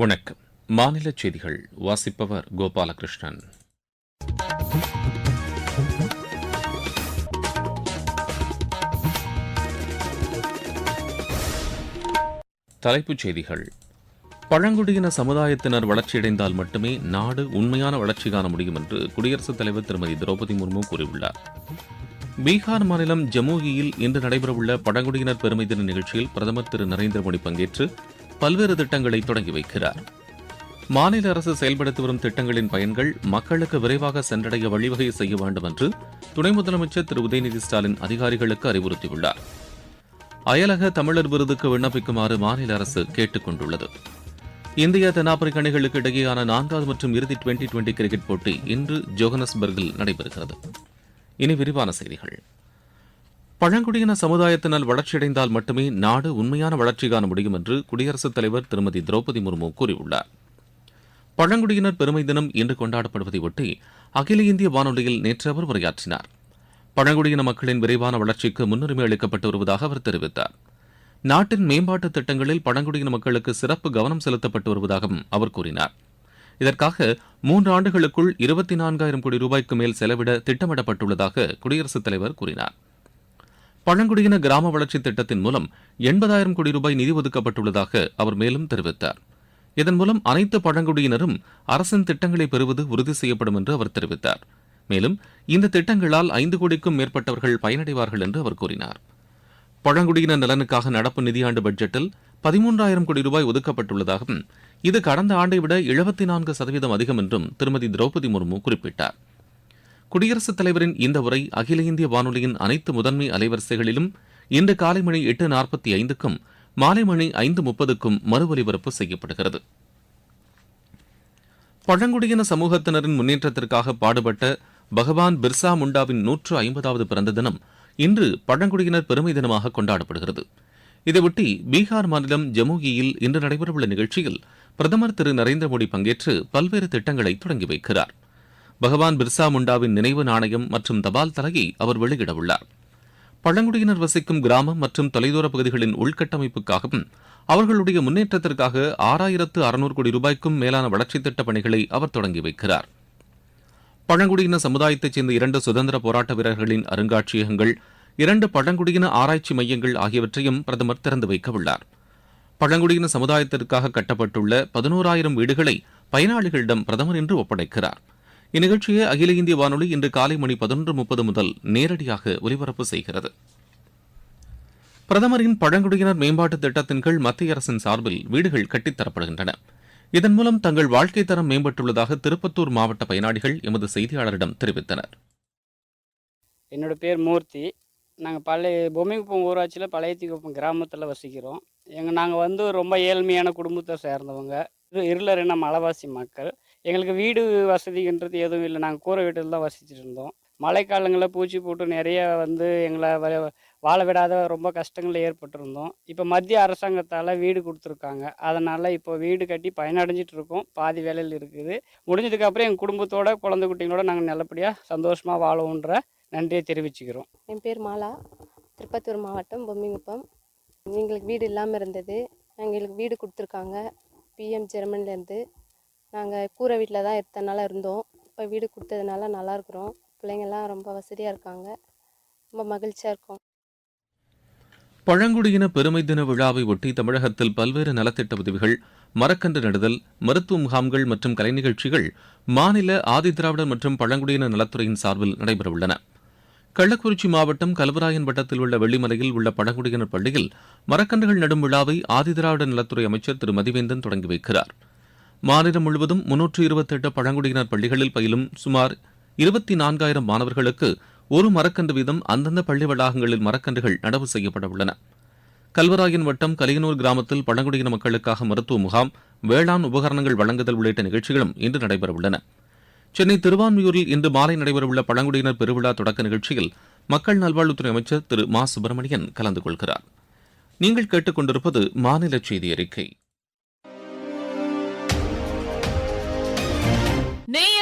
வணக்கம். மாநில செய்திகள் வாசிப்பவர் கோபாலகிருஷ்ணன். தலைப்புச் செய்திகள். பழங்குடியின சமுதாயத்தினர் வளர்ச்சியடைந்தால் மட்டுமே நாடு உண்மையான வளர்ச்சி காண முடியும் என்று குடியரசுத் தலைவர் திருமதி திரௌபதி முர்மு கூறியுள்ளார். பீகார் மாநிலம் ஜமுகியில் இன்று நடைபெறவுள்ள பழங்குடியினர் பெருமை தின நிகழ்ச்சியில் பிரதமர் திரு நரேந்திர மோடி பங்கேற்று பல்வேறு திட்டங்களை தொடங்கி வைக்கிறார். மாநில அரசு செயல்படுத்தி வரும் திட்டங்களின் பயன்கள் மக்களுக்கு விரைவாக சென்றடைய வழிவகை செய்ய வேண்டும் என்று துணை முதலமைச்சர் திரு. உதயநிதி ஸ்டாலின் அதிகாரிகளுக்கு அறிவுறுத்தியுள்ளார். அயலக தமிழர் விருதுக்கு விண்ணப்பிக்குமாறு மாநில அரசு கேட்டுக் கொண்டுள்ளது. இந்தியா தென்னாப்பிரிக்க அணிகளுக்கு இடையேயான நான்காவது மற்றும் இறுதி டுவெண்டி டுவெண்டி கிரிக்கெட் போட்டி இன்று ஜோகனஸ்பர்கில் நடைபெறுகிறது. இனி விரிவான செய்திகள். பழங்குடியின சமுதாயத்தினர் வளர்ச்சியடைந்தால் மட்டுமே நாடு உண்மையான வளர்ச்சி காண முடியும் என்று குடியரசுத் தலைவர் திருமதி திரௌபதி முர்மு கூறியுள்ளார். பழங்குடியினர் பெருமை தினம் இன்று கொண்டாடப்படுவதை ஒட்டி அகில இந்திய வானொலியில் நேற்று அவர் உரையாற்றினார். பழங்குடியின மக்களின் விரைவான வளர்ச்சிக்கு முன்னுரிமை அளிக்கப்பட்டு வருவதாக அவர் தெரிவித்தார். நாட்டின் மேம்பாட்டு திட்டங்களில் பழங்குடியின மக்களுக்கு சிறப்பு கவனம் செலுத்தப்பட்டு வருவதாகவும் அவர் கூறினார். இதற்காக மூன்று ஆண்டுகளுக்குள் இருபத்தி நான்காயிரம் கோடி ரூபாய்க்கு மேல் செலவிட திட்டமிடப்பட்டுள்ளதாக குடியரசுத் தலைவர் கூறினார். பழங்குடியின கிராம வளர்ச்சி திட்டத்தின் மூலம் எண்பதாயிரம் கோடி ரூபாய் நிதி ஒதுக்கப்பட்டுள்ளதாக அவர் மேலும் தெரிவித்தார். இதன் மூலம் அனைத்து பழங்குடியினரும் அரசின் திட்டங்களை பெறுவது உறுதி செய்யப்படும் என்று அவர் தெரிவித்தார். மேலும் இந்த திட்டங்களால் ஐந்து கோடிக்கும் மேற்பட்டவர்கள் பயனடைவார்கள் என்று அவர் கூறினார். பழங்குடியின நலனுக்காக நடப்பு நிதியாண்டு பட்ஜெட்டில் பதிமூன்றாயிரம் கோடி ரூபாய் ஒதுக்கப்பட்டுள்ளதாகவும் இது கடந்த ஆண்டை விட எழுபத்தி நான்கு சதவீதம் அதிகம் என்றும் திருமதி திரௌபதி முர்மு குறிப்பிட்டார். குடியரசுத் தலைவரின் இந்த உரை அகில இந்திய வானொலியின் அனைத்து முதன்மை அலைவரிசைகளிலும் இன்று காலை மணி எட்டு நாற்பத்தி ஐந்துக்கும் மாலை மணி ஐந்து முப்பதுக்கும் மறு ஒலிபரப்பு செய்யப்படுகிறது. பழங்குடியின சமூகத்தினரின் முன்னேற்றத்திற்காக பாடுபட்ட பகவான் பிர்சா முண்டாவின் நூற்று ஐம்பதாவது பிறந்த தினம் இன்று பழங்குடியினர் பெருமை தினமாக கொண்டாடப்படுகிறது. இதையொட்டி பீகார் மாநிலம் ஜமுகியில் இன்று நடைபெறவுள்ள நிகழ்ச்சியில் பிரதமர் திரு நரேந்திர மோடி பங்கேற்று பல்வேறு திட்டங்களை தொடங்கி வைக்கிறார். பகவான் பிர்சா முண்டாவின் நினைவு நாணயம் மற்றும் தபால் தலையை அவர் வெளியிடவுள்ளார். பழங்குடியினர் வசிக்கும் கிராமம் மற்றும் தொலைதூர பகுதிகளின் உள்கட்டமைப்புக்காகவும் அவர்களுடைய முன்னேற்றத்திற்காக ஆறாயிரத்து அறுநூறு கோடி ரூபாய்க்கும் மேலான வளர்ச்சித் திட்டப் பணிகளை அவர் தொடங்கி வைக்கிறார். பழங்குடியின சமுதாயத்தைச் சேர்ந்த இரண்டு சுதந்திர போராட்ட வீரர்களின் அருங்காட்சியகங்கள் இரண்டு பழங்குடியின ஆராய்ச்சி மையங்கள் ஆகியவற்றையும் பிரதமர் திறந்து வைக்க உள்ளார் பழங்குடியின சமுதாயத்திற்காக கட்டப்பட்டுள்ள பதினோராயிரம் வீடுகளை பயனாளிகளிடம் பிரதமர் இன்று ஒப்படைக்கிறார். இந்நிகழ்ச்சியை அகில இந்திய வானொலி இன்று காலை மணி பதினொன்று முப்பது முதல் நேரடியாக ஒலிபரப்பு செய்கிறது. பிரதமரின் பழங்குடியினர் மேம்பாட்டு திட்டத்தின் கீழ் மத்திய அரசின் சார்பில் வீடுகள் கட்டித்தரப்படுகின்றன இதன் மூலம் தங்கள் வாழ்க்கை தரம் மேம்பட்டுள்ளதாக திருப்பத்தூர் மாவட்ட பயனாளிகள் எமது செய்தியாளரிடம் தெரிவித்தனர். என்னோட பேர் மூர்த்தி. நாங்கள் பழைய பொம்மைக்குப்பம் ஊராட்சியில் பழையத்திக்குப்பம் கிராமத்தில் வசிக்கிறோம். எங்கள் நாங்கள் வந்து ரொம்ப ஏழ்மையான குடும்பத்தை சேர்ந்தவங்க. இரு- இருளர் இன மலைவாசி மக்கள். எங்களுக்கு வீடு வசதின்றது எதுவும் இல்லை. நாங்கள் கூரை வீட்டில் தான் வசிச்சுட்டு இருந்தோம். மழைக்காலங்களில் பூச்சி போட்டு நிறைய வந்து எங்களை வ- வாழ விடாத ரொம்ப கஷ்டங்கள் ஏற்பட்டிருந்தோம். இப்போ மத்திய அரசாங்கத்தால் வீடு கொடுத்துருக்காங்க. அதனால் இப்போ வீடு கட்டி பயனடைஞ்சிட்டு இருக்கோம். பாதி வேலையில் இருக்குது. முடிஞ்சதுக்கப்புறம் எங்கள் குடும்பத்தோட குழந்தை குட்டிங்களோட நாங்கள் நல்லபடியாக சந்தோஷமாக வாழவுன்ற நன்றியை தெரிவிச்சுக்கிறோம். என் பேர் மாலா. திருப்பத்தூர் மாவட்டம் பொம்மிங்குப்பம். எங்களுக்கு வீடு இல்லாமல் இருந்தது. எங்களுக்கு வீடு கொடுத்துருக்காங்க. பிஎம் ஜெர்மன்லேருந்து நாங்கள் கூரை வீட்டில் தான் எத்தனை நாளாக இருந்தோம். இப்போ வீடு கொடுத்ததுனால நல்லா இருக்கிறோம். பிள்ளைங்கள்லாம் ரொம்ப வசதியாக இருக்காங்க. ரொம்ப மகிழ்ச்சியாக இருக்கோம். பழங்குடியின பெருமை தின விழாவை ஒட்டி தமிழகத்தில் பல்வேறு நலத்திட்ட உதவிகள் மரக்கன்று நடுதல் மருத்துவ முகாம்கள் மற்றும் கலை நிகழ்ச்சிகள் மாநில ஆதிதிராவிடர் மற்றும் பழங்குடியின நலத்துறையின் சார்பில் நடைபெறவுள்ளன. கள்ளக்குறிச்சி மாவட்டம் கல்வராயன் வட்டத்தில் உள்ள வெள்ளிமலையில் உள்ள பழங்குடியினர் பள்ளியில் மரக்கன்றுகள் நடும் விழாவை ஆதிதிராவிடர் நலத்துறை அமைச்சர் திரு மதிவேந்தன் தொடங்கி வைக்கிறார். மாநிலம் முழுவதும் முன்னூற்று இருபத்தெட்டு பழங்குடியினர் பள்ளிகளில் பயிலும் சுமார் இருபத்தி நான்காயிரம் மாணவர்களுக்கு ஒரு மரக்கன்று வீதம் அந்தந்த பள்ளி வளாகங்களில் மரக்கன்றுகள் நடவு செய்யப்பட உள்ளன. கல்வராயன் வட்டம் கலியனூர் கிராமத்தில் பழங்குடியின மக்களுக்காக மருத்துவ முகாம் வேளாண் உபகரணங்கள் வழங்குதல் உள்ளிட்ட நிகழ்ச்சிகளும் இன்று நடைபெறவுள்ளன சென்னை திருவான்மியூரில் இன்று மாலை நடைபெறவுள்ள பழங்குடியினர் பெருவிழா தொடக்க நிகழ்ச்சியில் மக்கள் நல்வாழ்வுத்துறை அமைச்சர் திரு மா சுப்பிரமணியன் கலந்து கொள்கிறார். நீங்கள் கேட்டுக்கொண்டிருப்பது மாநில செய்தி அறிக்கை.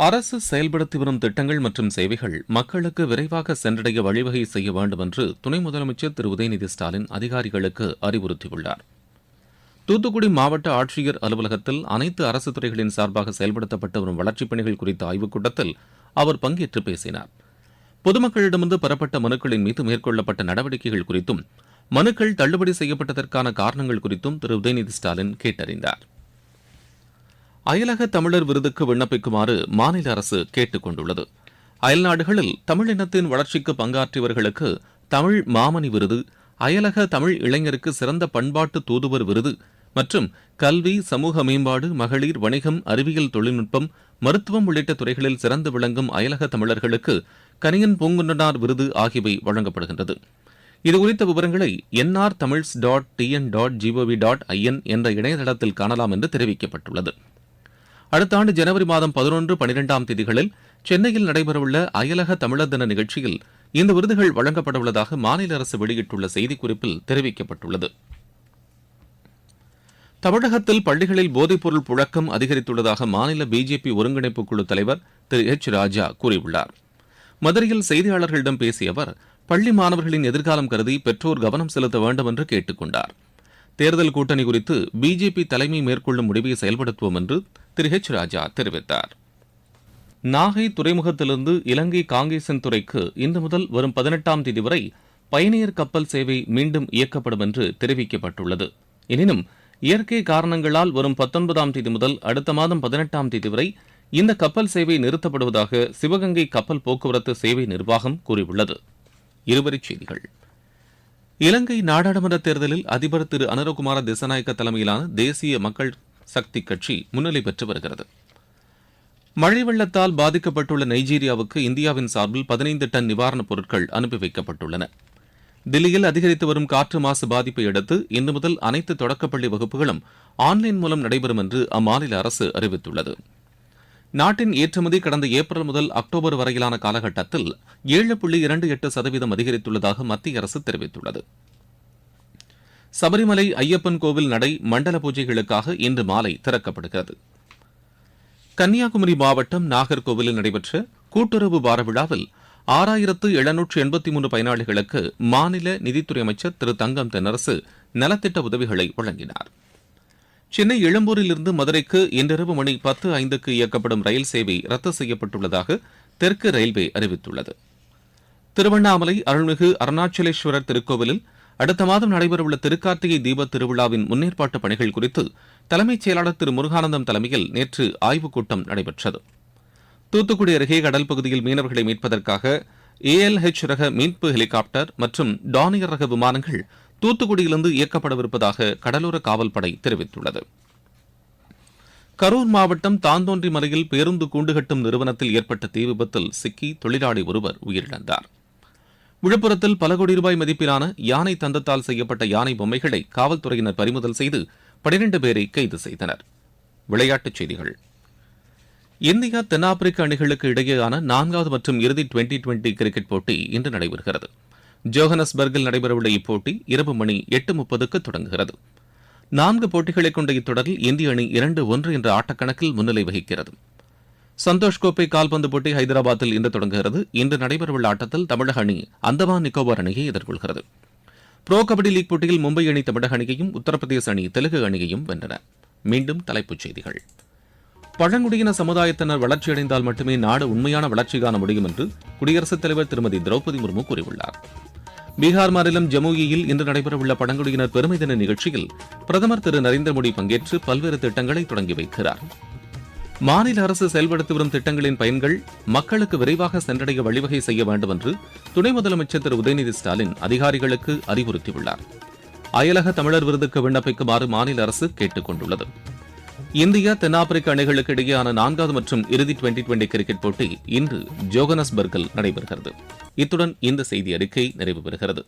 அரசு செயல்படுத்தி வரும் திட்டங்கள் மற்றும் சேவைகள் மக்களுக்கு விரைவாக சென்றடைய வழிவகை செய்ய வேண்டும் என்று துணை முதலமைச்சர் திரு. உதயநிதி ஸ்டாலின் அதிகாரிகளுக்கு அறிவுறுத்தியுள்ளார். தூத்துக்குடி மாவட்ட ஆட்சியர் அலுவலகத்தில் அனைத்து அரசு துறைகளின் சார்பாக செயல்படுத்தப்பட்டு வரும் வளர்ச்சிப் பணிகள் குறித்த ஆய்வுக் கூட்டத்தில் அவர் பங்கேற்று பேசினார். பொதுமக்களிடமிருந்து பெறப்பட்ட மனுக்களின் மீது மேற்கொள்ளப்பட்ட நடவடிக்கைகள் குறித்தும் மனுக்கள் தள்ளுபடி செய்யப்பட்டதற்கான காரணங்கள் குறித்தும் திரு. உதயநிதி ஸ்டாலின் கேட்டறிந்தார். அயலக தமிழர் விருதுக்கு விண்ணப்பிக்குமாறு மாநில அரசு கேட்டுக் கொண்டுள்ளது அயல்நாடுகளில் தமிழ் இனத்தின் வளர்ச்சிக்கு பங்காற்றியவர்களுக்கு தமிழ் மாமணி விருது அயலக தமிழ் இளைஞருக்கு சிறந்த பண்பாட்டு தூதுவர் விருது மற்றும் கல்வி சமூக மேம்பாடு மகளிர் வணிகம் அறிவியல் தொழில்நுட்பம் மருத்துவம் உள்ளிட்ட துறைகளில் சிறந்து விளங்கும் அயலக தமிழர்களுக்கு கனியன் பூங்குன்றனார் விருது ஆகியவை வழங்கப்படுகின்றது. இதுகுறித்த விவரங்களை NR Tamils dot TN dot GOV dot IN என்ற இணையதளத்தில் காணலாம் என்று தெரிவிக்கப்பட்டுள்ளது. அடுத்த ஆண்டு ஜனவரி மாதம் பதினொன்று பனிரெண்டாம் தேதிகளில் சென்னையில் நடைபெறவுள்ள அயலக தமிழர் தின நிகழ்ச்சியில் இந்த விருதுகள் வழங்கப்படவுள்ளதாக மாநில அரசு வெளியிட்டுள்ள செய்திக்குறிப்பில் தெரிவிக்கப்பட்டுள்ளது. தமிழகத்தில் பள்ளிகளில் போதைப்பொருள் புழக்கம் அதிகரித்துள்ளதாக மாநில பிஜேபி ஒருங்கிணைப்பு குழு தலைவர் திரு எச். ராஜா கூறியுள்ளார். மதுரையில் செய்தியாளர்களிடம் பேசிய அவர் பள்ளி மாணவர்களின் எதிர்காலம் கருதி பெற்றோர் கவனம் செலுத்த வேண்டும் என்று கேட்டுக் கொண்டார். தேர்தல் கூட்டணி குறித்து பிஜேபி தலைமை மேற்கொள்ளும் முடிவை செயல்படுத்துவோம் என்று திரு ஹெச் ராஜா தெரிவித்தார். நாகை துறைமுகத்திலிருந்து இலங்கை காங்கேசன் துறைக்கு இன்று முதல் வரும் பதினெட்டாம் தேதி வரை பயணியர் கப்பல் சேவை மீண்டும் இயக்கப்படும் என்று தெரிவிக்கப்பட்டுள்ளது. எனினும் இயற்கை காரணங்களால் வரும் பத்தொன்பதாம் தேதி முதல் அடுத்த மாதம் பதினெட்டாம் தேதி வரை இந்த கப்பல் சேவை நிறுத்தப்படுவதாக சிவகங்கை கப்பல் போக்குவரத்து சேவை நிர்வாகம் கூறியுள்ளது. இருவரிச் செய்திகள். இலங்கை நாடாளுமன்ற தேர்தலில் அதிபர் திரு. அனுரகுமார திசநாயக்க தலைமையிலான தேசிய மக்கள் சக்தி கட்சி முன்னிலை பெற்று வருகிறது. மழை வெள்ளத்தால் பாதிக்கப்பட்டுள்ள நைஜீரியாவுக்கு இந்தியாவின் சார்பில் பதினைந்து டன் நிவாரணப் பொருட்கள் அனுப்பி வைக்கப்பட்டுள்ளன. தில்லியில் அதிகரித்து வரும் காற்று மாசு பாதிப்பை அடுத்து இன்று முதல் அனைத்து தொடக்கப்பள்ளி வகுப்புகளும் ஆன்லைன் மூலம் நடைபெறும் என்று அம்மாநில அரசு அறிவித்துள்ளது. நாட்டின் ஏற்றுமதி கடந்த ஏப்ரல் முதல் அக்டோபர் வரையிலான காலகட்டத்தில் ஏழு புள்ளி இரண்டு எட்டு சதவீதம் அதிகரித்துள்ளதாக மத்திய அரசு தெரிவித்துள்ளது. சபரிமலை ஐயப்பன் கோவில் நடை மண்டல பூஜைகளுக்காக இன்று மாலை திறக்கப்படுகிறது. கன்னியாகுமரி மாவட்டம் நாகர்கோவிலில் நடைபெற்ற கூட்டுறவு வார விழாவில் ஆறாயிரத்து எழுநூற்று எண்பத்தி மூன்று பயனாளிகளுக்கு மாநில நிதித்துறை அமைச்சர் திரு தங்கம் தென்னரசு நலத்திட்ட உதவிகளை வழங்கினார். சென்னை எழும்பூரிலிருந்து மதுரைக்கு இன்றிரவு மணி பத்து ஐந்துக்கு இயக்கப்படும் ரயில் சேவை ரத்து செய்யப்பட்டுள்ளதாக தெற்கு ரயில்வே அறிவித்துள்ளது. திருவண்ணாமலை அருள்மிகு அருணாச்சலேஸ்வரர் திருக்கோவிலில் அடுத்த மாதம் நடைபெறவுள்ள திருக்கார்த்திகை தீப திருவிழாவின் முன்னேற்பாட்டு பணிகள் குறித்து தலைமைச் செயலாளர் திரு. முருகானந்தம் தலைமையில் நேற்று ஆய்வுக் கூட்டம் நடைபெற்றது. தூத்துக்குடி அருகே கடல் பகுதியில் மீனவர்களை மீட்பதற்காக ஏஎல்ஹெச் ரக மீட்பு ஹெலிகாப்டர் மற்றும் டானியர் ரக விமானங்கள் தூத்துக்குடியிலிருந்து இயக்கப்படவிருப்பதாக கடலோர காவல்படை தெரிவித்துள்ளது. கரூர் மாவட்டம் தாந்தோன்றி மலையில் பேருந்து கூண்டுகட்டும் நிறுவனத்தில் ஏற்பட்ட தீ விபத்தில் சிக்கி தொழிலாளி ஒருவர் உயிரிழந்தார். விழுப்புரத்தில் பல கோடி ரூபாய் மதிப்பிலான யானை தந்தத்தால் செய்யப்பட்ட யானை பொம்மைகளை காவல்துறையினர் பறிமுதல் செய்து பனிரெண்டு பேரை கைது செய்தனர். விளையாட்டுச் செய்திகள். இந்தியா தென்னாப்பிரிக்க அணிகளுக்கு இடையேயான நான்காவது மற்றும் இறுதி டுவெண்டி டுவெண்டி கிரிக்கெட் போட்டி இன்று நடைபெறுகிறது. ஜோஹனஸ்பர்கில் நடைபெறவுள்ள இப்போட்டி இரவு மணி எட்டு முப்பதுக்கு தொடங்குகிறது. நான்கு போட்டிகளை கொண்ட இத்தொடரில் இந்திய அணி இரண்டு ஒன்று என்ற ஆட்டக்கணக்கில் முன்னிலை வகிக்கிறது. சந்தோஷ் கோப்பை கால்பந்து போட்டி ஹைதராபாத்தில் இன்று தொடங்குகிறது. இன்று நடைபெறவுள்ள ஆட்டத்தில் தமிழக அணி அந்தமான் நிக்கோபார் அணியை எதிர்கொள்கிறது. ப்ரோ கபடி லீக் போட்டியில் மும்பை அணி தமிழக அணியையும் உத்தரப்பிரதேச அணி தெலுங்கு அணியையும் வென்றன. மீண்டும் தலைப்புச் செய்திகள். பழங்குடியின சமுதாயத்தினர் வளர்ச்சியடைந்தால் மட்டுமே நாடு உண்மையான வளர்ச்சி காண முடியும் என்று குடியரசுத் தலைவர் திருமதி திரௌபதி முர்மு கூறியுள்ளார். பீகார் மாநிலம் ஜமுயியில் இன்று நடைபெறவுள்ள பழங்குடியினர் பெருமை தின நிகழ்ச்சியில் பிரதமர் திரு நரேந்திர மோடி பங்கேற்று பல்வேறு திட்டங்களை தொடங்கி வைக்கிறார். மாநில அரசு செயல்படுத்தி வரும் திட்டங்களின் பயன்கள் மக்களுக்கு விரைவாக சென்றடைய வழிவகை செய்ய வேண்டும் என்று துணை முதலமைச்சர் திரு உதயநிதி ஸ்டாலின் அதிகாரிகளுக்கு அறிவுறுத்தியுள்ளார். அயலக தமிழர் விருதுக்கு விண்ணப்பிக்குமாறு மாநில அரசு கேட்டுக் கொண்டுள்ளது. இந்தியா தென்னாப்பிரிக்க அணிகளுக்கு இடையேயான நான்காவது மற்றும் இறுதி டுவெண்டி டுவெண்டி கிரிக்கெட் போட்டி இன்று ஜோகனஸ்பர்கில் நடைபெறுகிறது. இத்துடன் இந்த செய்தி அறிக்கை நிறைவு பெறுகிறது.